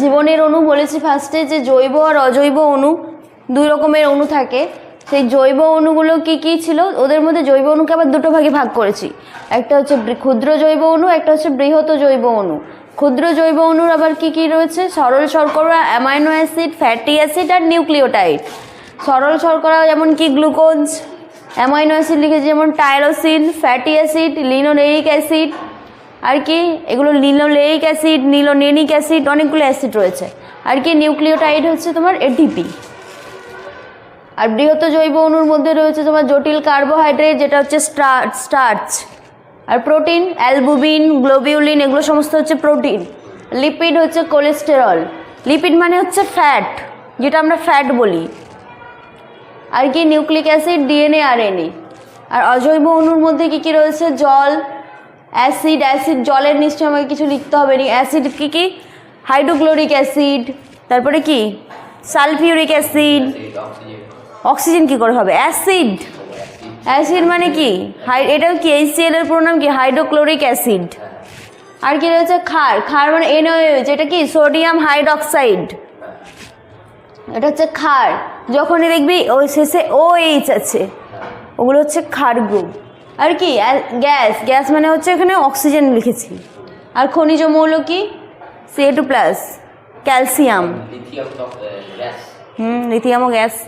জীবনের অণু বলেছি ফার্স্টে যে জৈব আর অজৈব অণু দুই রকমের অণু থাকে। সেই জৈব অণুগুলো কি কি ছিল? ওদের মধ্যে জৈব অণুকে আবার দুটো ভাগে ভাগ করেছি। একটা হচ্ছে ক্ষুদ্র জৈব অণু, একটা হচ্ছে বৃহৎ জৈব অণু। ক্ষুদ্র জৈব অণুর আবার কি কি রয়েছে? সরল শর্করা, অ্যামাইনো অ্যাসিড, ফ্যাটি অ্যাসিড আর নিউক্লিওটাইড। সরল শর্করা যেমন কি, গ্লুকোজ। অ্যামাইনো অ্যাসিড লিখেছি যেমন tyrosine, fatty acid linoleic acid আর কি, এগুলো লিনোলেইক অ্যাসিড নিলোনেনিক অ্যাসিড অনেকগুলো অ্যাসিড রয়েছে। আর কি, নিউক্লিওটাইড হচ্ছে তোমার এটিপি আর বৃহৎ জৈব অণুর মধ্যে রয়েছে তোমার জটিল কার্বোহাইড্রেট যেটা হচ্ছে স্টার্চ আর প্রোটিন অ্যালবুমিন গ্লোবিউলিন এগুলো সমস্ত হচ্ছে প্রোটিন লিপিড হচ্ছে কোলেস্টেরল লিপিড মানে হচ্ছে ফ্যাট যেটা আমরা ফ্যাট বলি। আর কি নিউক্লিক অ্যাসিড ডিএনএ আর এনএ আর অজৈব অণুর মধ্যে কী কী রয়েছে? জল অ্যাসিড অ্যাসিড জলের নিশ্চয়ই আমাকে কিছু লিখতে হবে না। অ্যাসিড কী কী? Hydrochloric acid. তারপরে কি? Sulphuric acid. অক্সিজেন কি করে হবে? অ্যাসিড। অ্যাসিড মানে কি? হাই এটাও কি? এইচসিএল এর প্রণাম কি? Hydrochloric acid. আর কি রয়েছে? ক্ষার। ক্ষার মানে এনওএ যেটা কি? Sodium hydroxide. এটা হচ্ছে ক্ষার। যখনই দেখবি, ওই শেষে ও এইচ আছে। ওগুলো হচ্ছে ক্ষার গ্রুপ আর কি গ্যাস গ্যাস মানে হচ্ছে এখানে অক্সিজেন লিখেছি। আর খনিজ মৌল কি? সি টু প্লাস ক্যালসিয়াম হুম লিথিয়াম ও গ্যাস